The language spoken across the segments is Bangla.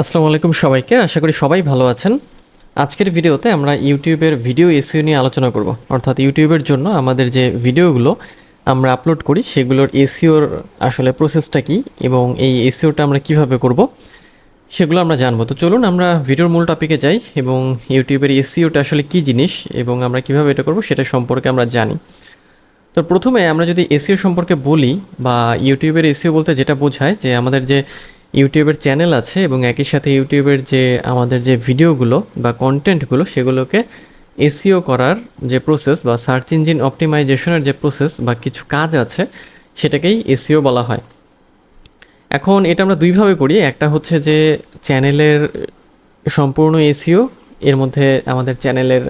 আসসালামু আলাইকুম সবাইকে। আশা করি সবাই ভালো আছেন। আজকের ভিডিওতে আমরা ইউটিউবের ভিডিও এসিও নিয়ে আলোচনা করব। অর্থাৎ ইউটিউবের জন্য আমাদের যে ভিডিওগুলো আমরা আপলোড করি, সেগুলোর এসিওর আসলে প্রসেসটা কি এবং এই এসিওটা আমরা কীভাবে করব, সেগুলো আমরা জানব। তো চলুন আমরা ভিডিওর মূল টপিকে যাই এবং ইউটিউবের এসিওটা আসলে কি জিনিস এবং আমরা কীভাবে এটা করব সেটা সম্পর্কে আমরা জানি। তো প্রথমে আমরা যদি এসিও সম্পর্কে বলি বা ইউটিউবের এসিও বলতে যেটা বোঝায় যে আমাদের যে ইউটিউবের চ্যানেল আছে এবং একই সাথে ইউটিউবের যে, আমাদের যে ভিডিওগুলো বা কন্টেন্টগুলো সেগুলোকে এসিও করার যে প্রসেস বা সার্চ ইঞ্জিন অপটিমাইজেশনের যে প্রসেস বা কিছু কাজ আছে, সেটাকেই এসিও বলা হয়। এখন এটা আমরা দুইভাবে করি একটা হচ্ছে যে, চ্যানেলের সম্পূর্ণ এসিও এর মধ্যে আমাদের চ্যানেলের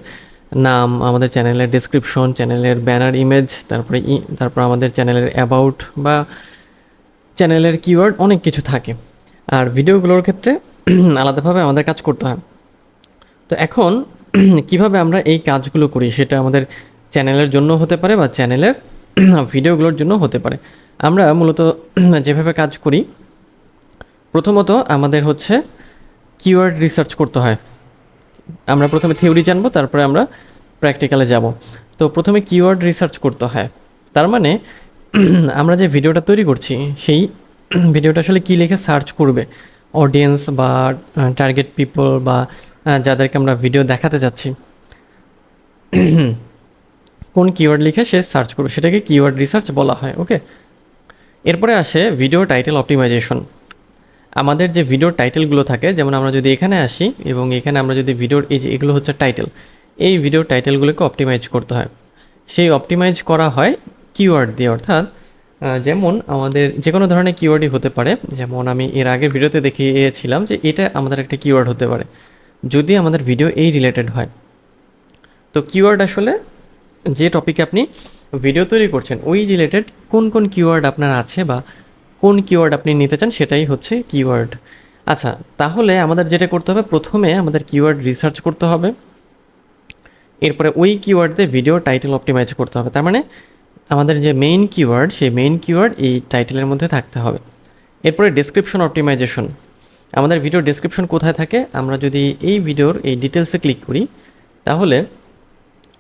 নাম, আমাদের চ্যানেলের ডেসক্রিপশন চ্যানেলের ব্যানার ইমেজ তারপরে তারপর আমাদের চ্যানেলের অ্যাবাউট বা চ্যানেলের কিওয়ার্ড অনেক কিছু থাকে। আর ভিডিওগুলোর ক্ষেত্রে আলাদাভাবে আমাদের কাজ করতে হয়। তো এখন কীভাবে আমরা এই কাজগুলো করি সেটা আমাদের চ্যানেলের জন্য হতে পারে বা চ্যানেলের ভিডিওগুলোর জন্য হতে পারে। আমরা মূলত যেভাবে কাজ করি, প্রথমত আমাদের হচ্ছে কিওয়ার্ড রিসার্চ করতে হয়। আমরা প্রথমে থিওরি জানব, তারপরে আমরা প্র্যাকটিক্যালে যাব। তো প্রথমে কিওয়ার্ড রিসার্চ করতে হয়। তার মানে আমরা যে ভিডিওটা তৈরি করছি, সেই ভিডিওটা আসলে কী লিখে সার্চ করবে? অডিয়েন্স বা টার্গেট পিপল বা যাদেরকে আমরা ভিডিও দেখাতে যাচ্ছি। কোন কিওয়ার্ড লিখে সে সার্চ করবে? সেটাকে কিওয়ার্ড রিসার্চ বলা হয় ওকে এরপরে আসে ভিডিও টাইটেল অপটিমাইজেশন আমাদের যে ভিডিওর টাইটেলগুলো থাকে, যেমন আমরা যদি এখানে আসি এবং এখানে আমরা যদি ভিডিওর এই যে এগুলো হচ্ছে টাইটেল এই ভিডিওর টাইটেলগুলোকে অপটিমাইজ করতে হয়। সেই অপটিমাইজ করা হয় কিওয়ার্ড দিয়ে, অর্থাৎ যেমন আমাদের যে কোনো ধরনের কিওয়ার্ডই হতে পারে। যেমন আমি এর আগের ভিডিওতে দেখিয়েছিলাম যে এটা আমাদের একটা কিওয়ার্ড হতে পারে। যদি আমাদের ভিডিও এই রিলেটেড হয়। তো কিওয়ার্ড আসলে যে টপিকে আপনি ভিডিও তৈরি করছেন, ওই রিলেটেড কোন কোন কিওয়ার্ড আপনার আছে বা কোন কিওয়ার্ড আপনি নিতে চান সেটাই হচ্ছে কিওয়ার্ড আচ্ছা তাহলে আমাদের যেটা করতে হবে, প্রথমে আমাদের কিওয়ার্ড রিসার্চ করতে হবে। এরপরে ওই কিওয়ার্ড দিয়ে ভিডিও টাইটেল অপটিমাইজ করতে হবে। তার মানে আমাদের যে মেইন কিওয়ার্ড সেই মেইন কিওয়ার্ড এই টাইটেলের মধ্যে থাকতে হবে। এরপরে ডেসক্রিপশন অপটিমাইজেশন আমাদের ভিডিও ডেসক্রিপশন কোথায় থাকে? আমরা যদি এই ভিডিওর এই ডিটেলসে ক্লিক করি, তাহলে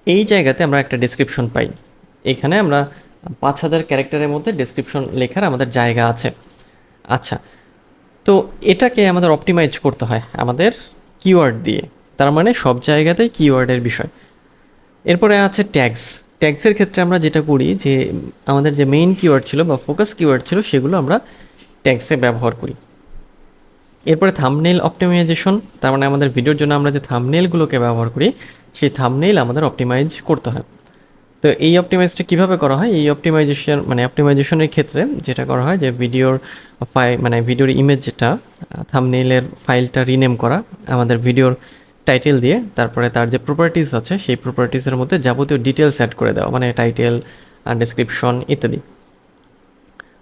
এই জায়গাতে আমরা একটা ডেসক্রিপশন পাই। এখানে আমরা পাঁচ হাজার ক্যারেক্টারের মধ্যে ডেসক্রিপশন লেখার আমাদের জায়গা আছে। আচ্ছা তো এটাকে আমাদের অপটিমাইজ করতে হয় আমাদের কিওয়ার্ড দিয়ে। তার মানে সব জায়গাতেই কিওয়ার্ডের বিষয়। এরপরে আছে ট্যাগস ট্যাগসের ক্ষেত্রে আমরা যেটা করি যে, আমাদের যে মেইন কিওয়ার্ড ছিল বা ফোকাস কিওয়ার্ড ছিল সেগুলো আমরা ট্যাক্সে ব্যবহার করি। এরপরে থামনেল অপটিমাইজেশন তার মানে আমাদের ভিডিওর জন্য আমরা যে থামনেলগুলোকে ব্যবহার করি, সেই থামনেল আমাদের অপটিমাইজ করতে হয়। তো এই অপটিমাইজটা কীভাবে করা হয়? এই অপটিমাইজেশন মানে অপটিমাইজেশনের ক্ষেত্রে যেটা করা হয় যে ভিডিওর ফাই মানে ভিডিওর ইমেজ যেটা ফাইলটা রিনেম করা, আমাদের ভিডিওর টাইটেল দিয়ে তারপরে তার যে প্রপার্টিস আছে, সেই প্রপার্টিসের মধ্যে যাবতীয় ডিটেলস অ্যাড করে দেওয়া মানে টাইটেল ডেসক্রিপশন ইত্যাদি।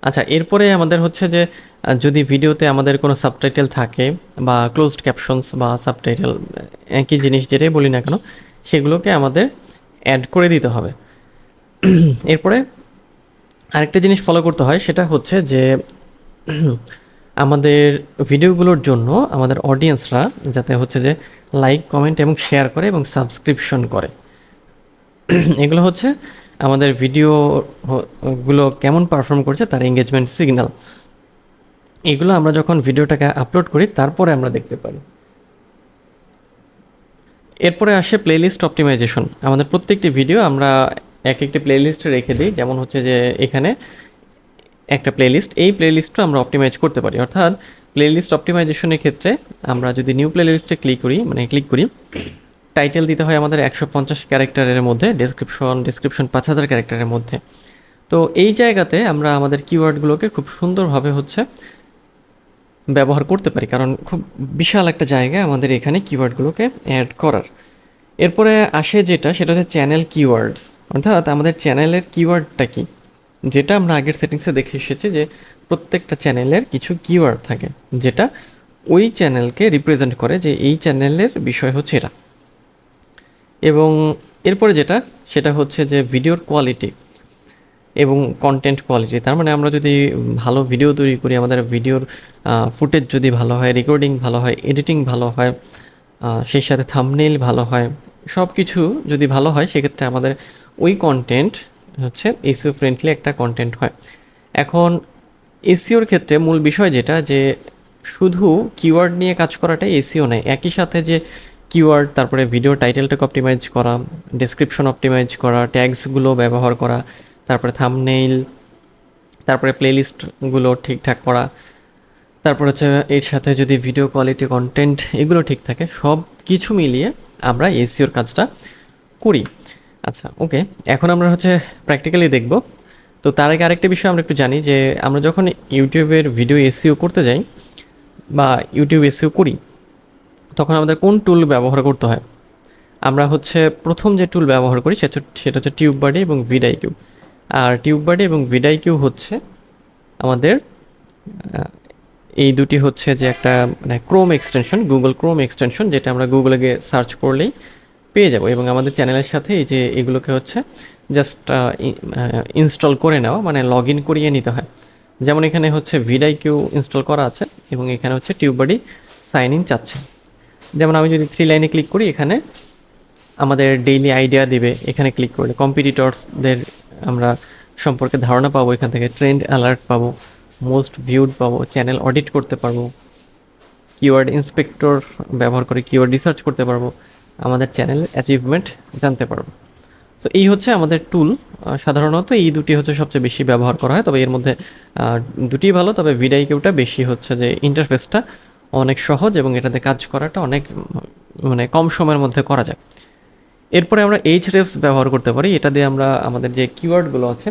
আচ্ছা এরপরে আমাদের হচ্ছে যে যদি ভিডিওতে আমাদের কোনো সাবটাইটেল থাকে বা ক্লোজড ক্যাপশনস বা সাবটাইটেল একই জিনিস যেটাই বলি না কেন, সেগুলোকে আমাদের অ্যাড করে দিতে হবে। এরপরে আরেকটা জিনিস ফলো করতে হয়, সেটা হচ্ছে যে আমাদের ভিডিওগুলোর জন্য আমাদের অডিয়েন্সরা যাতে হচ্ছে যে লাইক কমেন্ট এবং শেয়ার করে এবং সাবস্ক্রিপশন করে। এগুলো হচ্ছে আমাদের ভিডিও গুলো কেমন পারফর্ম করছে তার এঙ্গেজমেন্ট সিগন্যাল এগুলো আমরা যখন ভিডিওটাকে আপলোড করি, তারপরে আমরা দেখতে পারি। এরপরে আসে প্লেলিস্ট অপটিমাইজেশন আমাদের প্রত্যেকটি ভিডিও আমরা এক একটি প্লেলিস্টে রেখে দিই। যেমন হচ্ছে যে এখানে একটা প্লেলিস্ট এই প্লেলিস্টটা আমরা অপটিমাইজ করতে পারি। অর্থাৎ প্লেলিস্ট অপটিমাইজেশনের ক্ষেত্রে আমরা যদি নিউ প্লেলিস্টে ক্লিক করি মানে ক্লিক করি টাইটেল দিতে হয় আমাদের একশো পঞ্চাশ ক্যারেক্টারের মধ্যে ডেসক্রিপশন ডেসক্রিপশন পাঁচ হাজার ক্যারেক্টারের মধ্যে। তো এই জায়গাতে আমরা আমাদের কিওয়ার্ডগুলোকে খুব সুন্দরভাবে হচ্ছে ব্যবহার করতে পারি, কারণ খুব বিশাল একটা জায়গা আমাদের এখানে কিওয়ার্ডগুলোকে অ্যাড করার। এরপরে আসে যেটা, সেটা হচ্ছে চ্যানেল কিওয়ার্ডস অর্থাৎ আমাদের চ্যানেলের কিওয়ার্ডটা কি? যেটা আমরা আগের সেটিংসে দেখে এসেছি যে প্রত্যেকটা চ্যানেলের কিছু কিওয়ার্ড থাকে, যেটা ওই চ্যানেলকে রিপ্রেজেন্ট করে যে এই চ্যানেলের বিষয় হচ্ছে এটা এবং এরপরে যেটা, সেটা হচ্ছে যে ভিডিওর কোয়ালিটি এবং কন্টেন্ট কোয়ালিটি তার মানে আমরা যদি ভালো ভিডিও তৈরি করি, আমাদের ভিডিওর ফুটেজ যদি ভালো হয় রেকর্ডিং ভালো হয় এডিটিং ভালো হয় সেই সাথে থামনেল ভালো হয় সব কিছু যদি ভালো হয়, সেক্ষেত্রে আমাদের ওই কন্টেন্ট হচ্ছে এসিও ফ্রেন্ডলি একটা কন্টেন্ট হয়। এখন এসিওর ক্ষেত্রে মূল বিষয় যেটা যে, শুধু কিওয়ার্ড নিয়ে কাজ করাটাই এসিও নয়, একই সাথে যে কিওয়ার্ড তারপরে ভিডিও টাইটেলটাকে অপটিমাইজ করা ডেসক্রিপশন অপটিমাইজ করা ট্যাগসগুলো ব্যবহার করা, তারপরে থামনেইল তারপরে প্লেলিস্টগুলো ঠিকঠাক করা, তারপর হচ্ছে এর সাথে যদি ভিডিও কোয়ালিটি কন্টেন্ট এগুলো ঠিক থাকে সব কিছু মিলিয়ে আমরা এসিওর কাজটা করি। আচ্ছা ওকে এখন আমরা হচ্ছে প্র্যাকটিক্যালি দেখব। তো তার আগে আরেকটা বিষয় আমরা একটু জানি যে, আমরা যখন ইউটিউবের ভিডিও এসিও করতে যাই বা ইউটিউব এসিও করি, তখন আমাদের কোন টুল ব্যবহার করতে হয়? আমরা হচ্ছে প্রথম যে টুল ব্যবহার করি সেটা সেটা হচ্ছে টিউব বাডি এবং ভিডাই কিউ আর টিউব বাডি এবং ভিডাই কিউ হচ্ছে আমাদের এই দুটি হচ্ছে যে একটা মানে Chrome extension Google Chrome extension যেটা আমরা গুগলে গিয়ে সার্চ করলেই পেয়ে যাব এবং আমাদের চ্যানেলের সাথে এই যে এগুলোকে হচ্ছে জাস্ট ইনস্টল করে নেওয়া মানে লগ ইন করিয়ে নিতে হয়। যেমন এখানে হচ্ছে ভিডাই কিউ ইনস্টল করা আছে এবং এখানে হচ্ছে টিউববাডি সাইন ইন চাচ্ছে। যেমন আমি যদি থ্রি লাইনে ক্লিক করি, এখানে আমাদের ডেইলি আইডিয়া দিবে, এখানে ক্লিক করলে। কম্পিটিটরসদের আমরা সম্পর্কে ধারণা পাবো, এখান থেকে ট্রেন্ড অ্যালার্ট পাবো মোস্ট ভিউড পাবো চ্যানেল অডিট করতে পারব কিওয়ার্ড ইন্সপেক্টর ব্যবহার করে কিওয়ার্ড রিসার্চ করতে পারব। আমাদের চ্যানেলের অ্যাচিভমেন্ট জানতে পারব। তো এই হচ্ছে আমাদের টুল সাধারণত এই দুটি হচ্ছে সবচেয়ে বেশি ব্যবহার করা হয়, তবে এর মধ্যে দুটি ভালো। তবে ভিডাই কিউটা বেশি হচ্ছে যে ইন্টারফেসটা অনেক সহজ এবং এটাতে কাজ করাটা অনেক মানে কম সময়ের মধ্যে করা যায়। এরপরে আমরা এইচ রেফস ব্যবহার করতে পারি। এটা দিয়ে আমরা আমাদের যে কিওয়ার্ডগুলো আছে,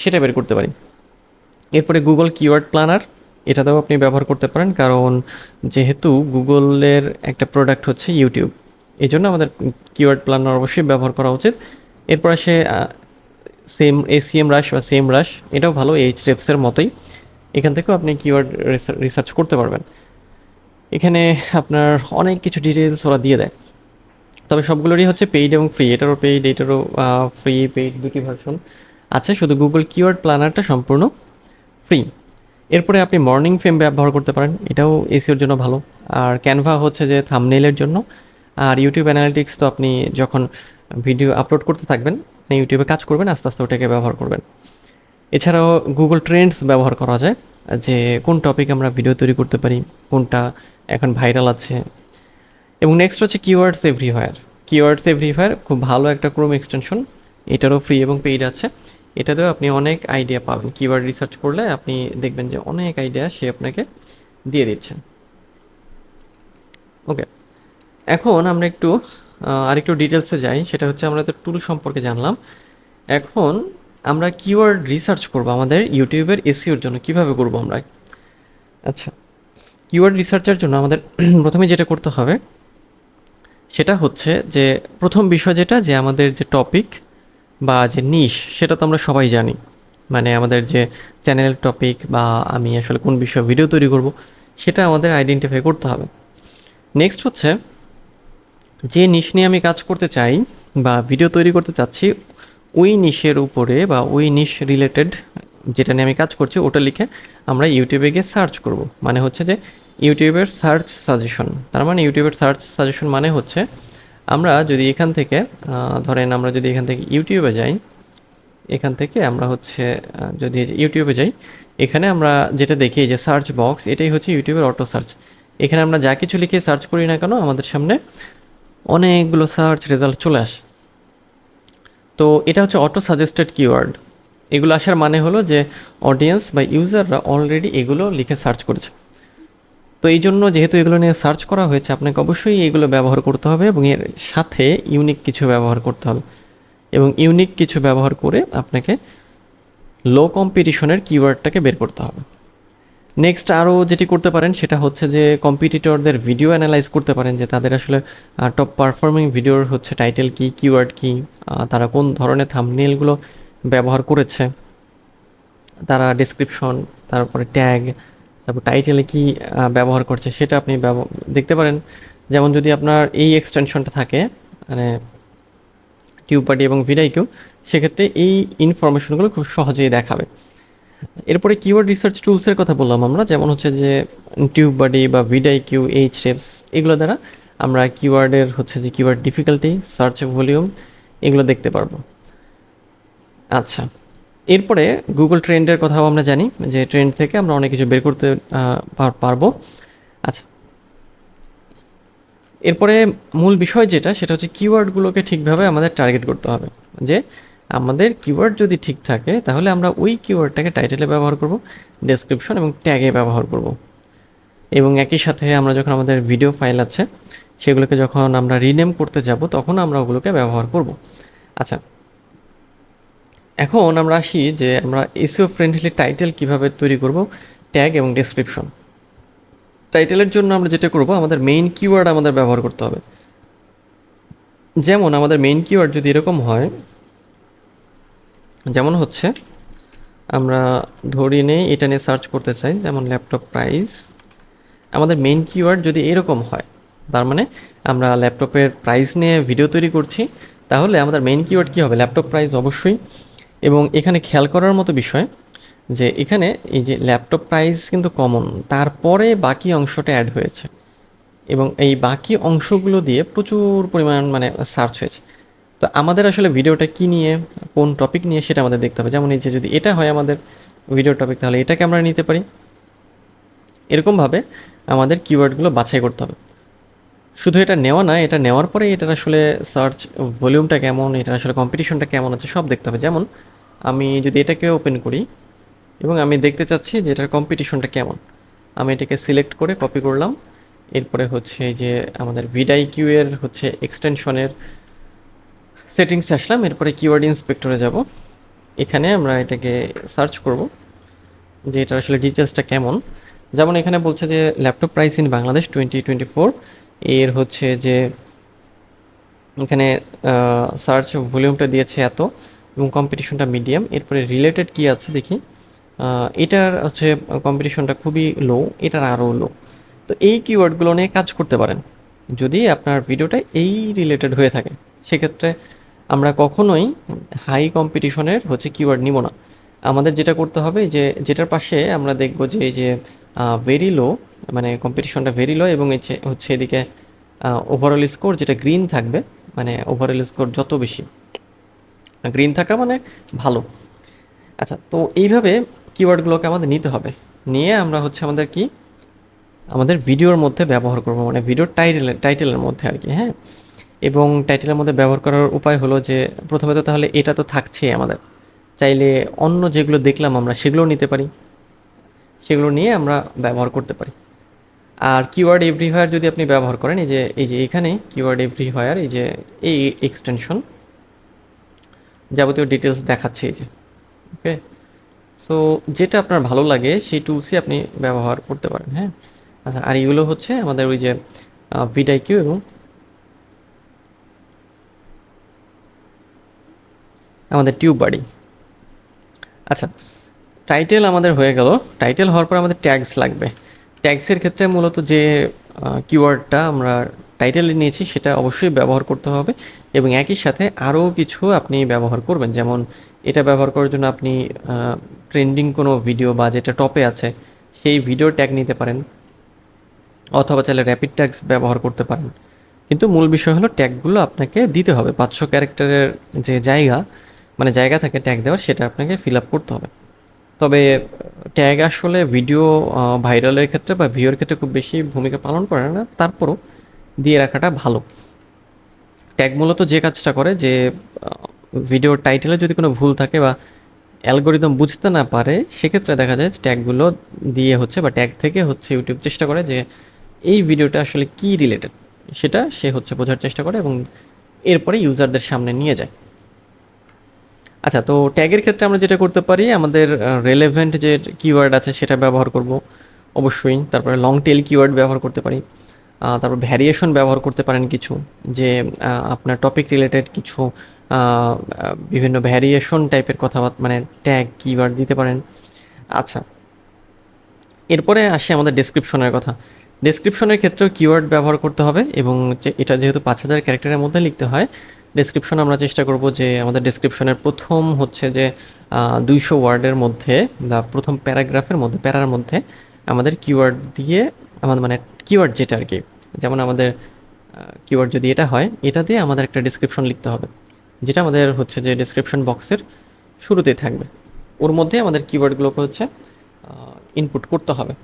সেটা বের করতে পারি। এরপরে গুগল কিওয়ার্ড প্ল্যানার এটাতেও আপনি ব্যবহার করতে পারেন। কারণ যেহেতু গুগলের একটা প্রোডাক্ট হচ্ছে ইউটিউব এই জন্য আমাদের কিওয়ার্ড প্ল্যানার অবশ্যই ব্যবহার করা উচিত। এরপর আসে সেম এসিএম রাশ বা সেম রাশ এটাও ভালো এইচ রেফসের মতোই। এখান থেকেও আপনি কিওয়ার্ড রিসার্চ করতে পারবেন। এখানে আপনার অনেক কিছু ডিটেলস ওরা দিয়ে দেয়। তবে সবগুলোরই হচ্ছে পেইড এবং ফ্রি এটারও পেইড এটারও ফ্রি পেইড দুটি ভার্সন আছে। শুধু গুগল কিওয়ার্ড প্ল্যানারটা সম্পূর্ণ ফ্রি এরপরে আপনি মর্নিং ফ্রেম ব্যবহার করতে পারেন, এটাও এসিওর জন্য ভালো। আর ক্যানভা হচ্ছে যে থামনেলের জন্য। আর ইউটিউব অ্যানালিটিক্স তো আপনি যখন ভিডিও আপলোড করতে থাকবেন ইউটিউবে কাজ করবেন, আস্তে আস্তে ওটাকে ব্যবহার করবেন। এছাড়াও গুগল ট্রেন্ডস ব্যবহার করা যায়, যে কোন টপিক আমরা ভিডিও তৈরি করতে পারি, কোনটা এখন ভাইরাল আছে। এবং নেক্সট হচ্ছে কিওয়ার্ডস এভরিহোয়ার কিওয়ার্ডস এভরিহোয়ার খুব ভালো একটা ক্রোম এক্সটেনশন এটারও ফ্রি এবং পেইড আছে। এটাতেও আপনি অনেক আইডিয়া পাবেন। কিওয়ার্ড রিসার্চ করলে আপনি দেখবেন যে অনেক আইডিয়া সে আপনাকে দিয়ে দিচ্ছে। ওকে এখন আমরা একটু আরেকটু ডিটেলসে যাই। সেটা হচ্ছে আমরা তো টুল সম্পর্কে জানলাম। এখন আমরা কিওয়ার্ড রিসার্চ করব আমাদের ইউটিউবের এসিওর জন্য। কীভাবে করব আমরা? আচ্ছা কিওয়ার্ড রিসার্চের জন্য আমাদের প্রথমে যেটা করতে হবে, সেটা হচ্ছে যে প্রথম বিষয় যেটা, যে আমাদের যে টপিক বা যে নিশ সেটা তো আমরা সবাই জানি। মানে আমাদের যে চ্যানেল টপিক বা আমি আসলে কোন বিষয়ে ভিডিও তৈরি করব, সেটা আমাদের আইডেন্টিফাই করতে হবে। নেক্সট হচ্ছে যে নিশ নিয়ে আমি কাজ করতে চাই বা ভিডিও তৈরি করতে চাচ্ছি, ওই নিশের উপরে বা ওই নিশ রিলেটেড যেটা নিয়ে আমি কাজ করছি, ওটা লিখে আমরা ইউটিউবে গিয়ে সার্চ করব। মানে হচ্ছে যে ইউটিউবের সার্চ সাজেশন তার মানে ইউটিউবের সার্চ সাজেশন মানে হচ্ছে আমরা যদি এখান থেকে ধরেন আমরা যদি এখান থেকে ইউটিউবে যাই, এখান থেকে আমরা হচ্ছে যদি ইউটিউবে যাই, এখানে আমরা যেটা দেখি যে সার্চ বক্স এটাই হচ্ছে ইউটিউবের অটো সার্চ এখানে আমরা যা কিছু লিখে সার্চ করি না কেন, আমাদের সামনে অনেকগুলো সার্চ রেজাল্ট চলে আসে। তো এটা হচ্ছে অটো সাজেস্টেড কিওয়ার্ড এগুলো আসার মানে হলো যে অডিয়েন্স বা ইউজাররা অলরেডি এগুলো লিখে সার্চ করেছে। তো এই জন্য যেহেতু এগুলো নিয়ে সার্চ করা হয়েছে, আপনাকে অবশ্যই এগুলো ব্যবহার করতে হবে এবং এর সাথে ইউনিক কিছু ব্যবহার করতে হবে। এবং ইউনিক কিছু ব্যবহার করে আপনাকে লো কম্পিটিশনের কিওয়ার্ডটাকে বের করতে হবে। নেক্সট আরও যেটি করতে পারেন, সেটা হচ্ছে যে কম্পিটিটরদের ভিডিও অ্যানালাইজ করতে পারেন, যে তাদের আসলে টপ পারফর্মিং ভিডিওর হচ্ছে টাইটেল কি কিওয়ার্ড কি তারা কোন ধরনের থামনেলগুলো ব্যবহার করেছে, তারা ডেসক্রিপশন তারপরে ট্যাগ তারপর টাইটেলে কি ব্যবহার করছে, সেটা আপনি দেখতে পারেন। যেমন যদি আপনার এই এক্সটেনশনটা থাকে মানে টিউব বাডি এবং ভিডাইকিউ সেক্ষেত্রে এই ইনফরমেশনগুলো খুব সহজেই দেখাবে। এরপরে কিওয়ার্ড রিসার্চ টুলসের কথা বললাম আমরা, যেমন হচ্ছে যে টিউব বাডি বা ভিডাইকিউ এইচ রেপস এগুলো দ্বারা আমরা কিওয়ার্ডের হচ্ছে যে কিওয়ার্ড ডিফিকাল্টি সার্চ ভলিউম এগুলো দেখতে পারব। আচ্ছা এরপরে গুগল ট্রেন্ডের কথাও আমরা জানি, যে ট্রেন্ড থেকে আমরা অনেক কিছু বের করতে পার- পারব। আচ্ছা এরপরে মূল বিষয় যেটা, সেটা হচ্ছে কিওয়ার্ডগুলোকে ঠিকভাবে আমাদের টার্গেট করতে হবে। যে আমাদের কিওয়ার্ড যদি ঠিক থাকে, তাহলে আমরা ওই কিওয়ার্ডটাকে টাইটেলে ব্যবহার করব ডেসক্রিপশন এবং ট্যাগে ব্যবহার করব। এবং একই সাথে আমরা যখন আমাদের ভিডিও ফাইল আছে, সেগুলোকে যখন আমরা রিনেম করতে যাব, তখন আমরা ওগুলোকে ব্যবহার করব। আচ্ছা এখন আমরা আসি যে আমরা এসিও ফ্রেন্ডলি টাইটেল কীভাবে তৈরি করব ট্যাগ এবং ডেসক্রিপশন টাইটেলের জন্য আমরা যেটা করব, আমাদের মেইন কিওয়ার্ড আমাদের ব্যবহার করতে হবে। যেমন আমাদের মেইন কিওয়ার্ড যদি এরকম হয় যেমন হচ্ছে, আমরা ধরি নেই, এটা নিয়ে সার্চ করতে চাই, যেমন ল্যাপটপ প্রাইস আমাদের মেইন কিওয়ার্ড যদি এরকম হয়, তার মানে আমরা ল্যাপটপের প্রাইস নিয়ে ভিডিও তৈরি করছি, তাহলে আমাদের মেইন কিওয়ার্ড কী হবে? ল্যাপটপ প্রাইস অবশ্যই। এবং এখানে খেয়াল করার মতো বিষয় যে এখানে এই যে ল্যাপটপ প্রাইস কিন্তু কমন তারপরে বাকি অংশটা অ্যাড হয়েছে। এবং এই বাকি অংশগুলো দিয়ে প্রচুর পরিমাণ মানে সার্চ হয়েছে। তো আমাদের আসলে ভিডিওটা কী নিয়ে, কোন টপিক নিয়ে সেটা আমাদের দেখতে হবে। যেমন এই যে যদি এটা হয় আমাদের ভিডিও টপিক তাহলে এটাকে আমরা নিতে পারি। এরকমভাবে আমাদের কিওয়ার্ডগুলো বাছাই করতে হবে। শুধু এটা নেওয়া না, এটা নেওয়ার পরে এটার আসলে সার্চ ভলিউমটা কেমন, এটার আসলে কম্পিটিশনটা কেমন আছে, সব দেখতে হবে। যেমন আমি যদি এটাকে ওপেন করি এবং আমি দেখতে চাচ্ছি যে এটার কম্পিটিশনটা কেমন, আমি এটাকে সিলেক্ট করে কপি করলাম। এরপরে হচ্ছে যে আমাদের ভিডাই কিউ এর হচ্ছে এক্সটেনশনের সেটিংস আসলাম, এরপরে কিওয়ার্ড ইন্সপেক্টরে যাব। এখানে আমরা এটাকে সার্চ করব, যে এটার আসলে ডিটেলসটা কেমন। যেমন এখানে বলছে যে laptop price in Bangladesh twenty twenty four এর হচ্ছে যে, এখানে সার্চ ভলিউমটা দিয়েছে এত এবং কম্পিটিশনটা মিডিয়াম এরপরে রিলেটেড কি আছে দেখি। এটার হচ্ছে কম্পিটিশনটা খুবই লো এটার আরও লো তো এই কিওয়ার্ডগুলো নিয়ে কাজ করতে পারেন। যদি আপনার ভিডিওটা এই রিলেটেড হয়ে থাকে, সেক্ষেত্রে আমরা কখনোই হাই কম্পিটিশনের হচ্ছে কিওয়ার্ড নিব না। আমাদের যেটা করতে হবে যে, যেটার পাশে আমরা দেখব যে, এই যে ভেরি লো মানে কম্পিটিশনটা ভেরি লো এবং হচ্ছে এদিকে ওভারঅল স্কোর যেটা গ্রিন থাকবে মানে ওভারঅল স্কোর যত বেশি। গ্রিন থাকা মানে ভালো। আচ্ছা তো এইভাবে কিওয়ার্ডগুলোকে আমাদের নিতে হবে। নিয়ে আমরা হচ্ছে আমাদের কি? আমাদের ভিডিওর মধ্যে ব্যবহার করব মানে ভিডিওর টাইটেলের টাইটেলের মধ্যে আর কি হ্যাঁ? এবং টাইটেলের মধ্যে ব্যবহার করার উপায় হলো যে, প্রথমে তো তাহলে এটা তো থাকছেই আমাদের। চাইলে অন্য যেগুলো দেখলাম আমরা, সেগুলোও নিতে পারি। সেগুলো নিয়ে আমরা ব্যবহার করতে পারি। আর কিওয়ার্ড এভরিহোয়ার যদি আপনি ব্যবহার করেন, এই যে এই যে এখানে কিওয়ার্ড এভরিহোয়ার এই যে, এই এক্সটেনশন যাবতীয় ডিটেলস দেখাচ্ছে এই যে ওকে সো যেটা আপনার ভালো লাগে, সেই টুলসই আপনি ব্যবহার করতে পারেন হ্যাঁ? আচ্ছা আর এগুলো হচ্ছে আমাদের ওই যে ভিডাইকিউ এবং আমাদের টিউব বাড়ি আচ্ছা টাইটেল আমাদের হয়ে গেল। টাইটেল হওয়ার পর আমাদের ট্যাগস লাগবে। ট্যাগসের ক্ষেত্রে মূলত যে কিওয়ার্ডটা আমরা টাইটেলে নিয়েছি, সেটা অবশ্যই ব্যবহার করতে হবে এবং একই সাথে আরও কিছু আপনি ব্যবহার করবেন। যেমন, এটা ব্যবহার করার জন্য আপনি ট্রেন্ডিং কোনো ভিডিও বা যেটা টপে আছে, সেই ভিডিও ট্যাগ নিতে পারেন। অথবা চাইলে র্যাপিড ট্যাগস ব্যবহার করতে পারেন। কিন্তু মূল বিষয় হলো ট্যাগগুলো আপনাকে দিতে হবে। পাঁচশো ক্যারেক্টারের যে জায়গা মানে জায়গা থাকে ট্যাগ দেওয়ার, সেটা আপনাকে ফিল আপ করতে হবে। তবে ট্যাগ আসলে ভিডিও ভাইরালের ক্ষেত্রে বা ভিউর ক্ষেত্রে খুব বেশি ভূমিকা পালন করে না, তারপরও দিয়ে রাখাটা ভালো। ট্যাগ মূলত যে কাজটা করে যে ভিডিওর টাইটেলে যদি কোনো ভুল থাকে বা অ্যালগোরিদম বুঝতে না পারে, সেক্ষেত্রে দেখা যায় ট্যাগগুলো দিয়ে হচ্ছে বা ট্যাগ থেকে হচ্ছে ইউটিউব চেষ্টা করে যে, এই ভিডিওটা আসলে কি রিলেটেড সেটা সে হচ্ছে বোঝার চেষ্টা করে এবং এরপরে ইউজারদের সামনে নিয়ে যায়। আচ্ছা তো ট্যাগের ক্ষেত্রে আমরা যেটা করতে পারি, আমাদের রেলেভেন্ট যে কিওয়ার্ড আছে সেটা ব্যবহার করব। অবশ্যই, তারপরে লং টেল কিওয়ার্ড ব্যবহার করতে পারি। তারপর ভ্যারিয়েশন ব্যবহার করতে পারেন কিছু, যে আপনার টপিক রিলেটেড কিছু বিভিন্ন ভ্যারিয়েশন টাইপের কথা মানে ট্যাগ কিওয়ার্ড দিতে পারেন। আচ্ছা এরপরে আসি আমাদের ডেসক্রিপশনের কথা। ডেসক্রিপশনের ক্ষেত্রেও কিওয়ার্ড ব্যবহার করতে হবে এবং এটা যেহেতু পাঁচ হাজার ক্যারেক্টারের মধ্যে লিখতে হয় ডেসক্রিপশন আমরা চেষ্টা করব যে আমাদের ডেসক্রিপশনের প্রথম হচ্ছে যে দুইশো ওয়ার্ডের মধ্যে বা প্রথম প্যারাগ্রাফের মধ্যে, প্যারার মধ্যে আমাদের কিওয়ার্ড দিয়ে আমাদের মানে কিওয়ার্ড যেটা আর কি, যেমন আমাদের কিওয়ার্ড যদি এটা হয়, এটা দিয়ে আমাদের একটা ডেসক্রিপশন লিখতে হবে। যেটা আমাদের হচ্ছে যে ডেসক্রিপশন বক্সের শুরুতেই থাকবে। ওর মধ্যে আমাদের কিওয়ার্ডগুলোকে হচ্ছে ইনপুট করতে হবে।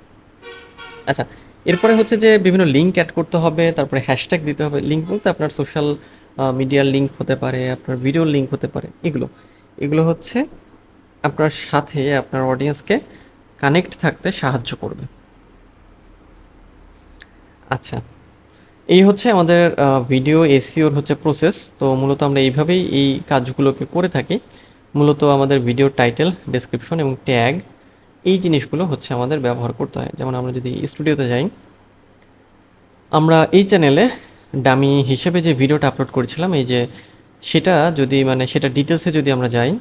আচ্ছা এরপরে হচ্ছে যে বিভিন্ন লিঙ্ক অ্যাড করতে হবে, তারপরে হ্যাশট্যাগ দিতে হবে। লিঙ্ক বলতে আপনার সোশ্যাল মিডিয়ার লিঙ্ক হতে পারে, আপনার ভিডিওর লিঙ্ক হতে পারে, এগুলো। এগুলো হচ্ছে আপনার সাথে আপনার অডিয়েন্সকে কানেক্ট থাকতে সাহায্য করবে। আচ্ছা এই হচ্ছে আমাদের ভিডিও এসিওর হচ্ছে প্রসেস তো মূলত আমরা এইভাবেই এই কাজগুলোকে করে থাকি। মূলত আমাদের ভিডিও টাইটেল ডেসক্রিপশন এবং ট্যাগ এই জিনিসগুলো হচ্ছে আমাদের ব্যবহার করতে হয়। যেমন আমরা যদি স্টুডিওতে যাই, আমরা এই চ্যানেলে ডামি হিসেবে যে ভিডিওটা আপলোড করেছিলাম, এই যে সেটা যদি মানে সেটা ডিটেলসে যদি আমরা যাই,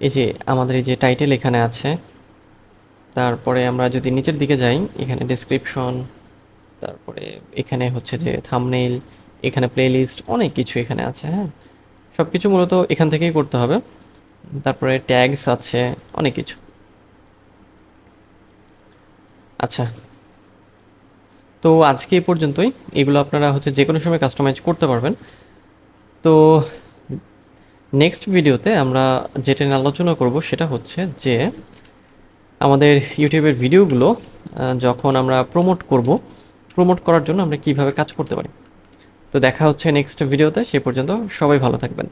এই যে আমাদের এই যে টাইটেল এখানে আছে, তারপরে আমরা যদি নিচের দিকে যাই, এখানে ডেসক্রিপশন তারপরে এখানে হচ্ছে যে থামনেইল এখানে প্লেলিস্ট অনেক কিছু এখানে আছে হ্যাঁ? সব কিছু মূলত এখান থেকেই করতে হবে। তারপরে ট্যাগস আছে, অনেক কিছু। আচ্ছা তো আজকে এই পর্যন্তই। এগুলো আপনারা হচ্ছে যে কোনো সময় কাস্টমাইজ করতে পারবেন। তো নেক্সট ভিডিওতে আমরা যেটা নিয়ে আলোচনা করব সেটা হচ্ছে যে আমাদের ইউটিউবের ভিডিওগুলো যখন আমরা প্রমোট করব প্রমোট করার জন্য আমরা কীভাবে কাজ করতে পারি। তো দেখা হচ্ছে নেক্সট ভিডিওতে সে পর্যন্ত সবাই ভালো থাকবেন।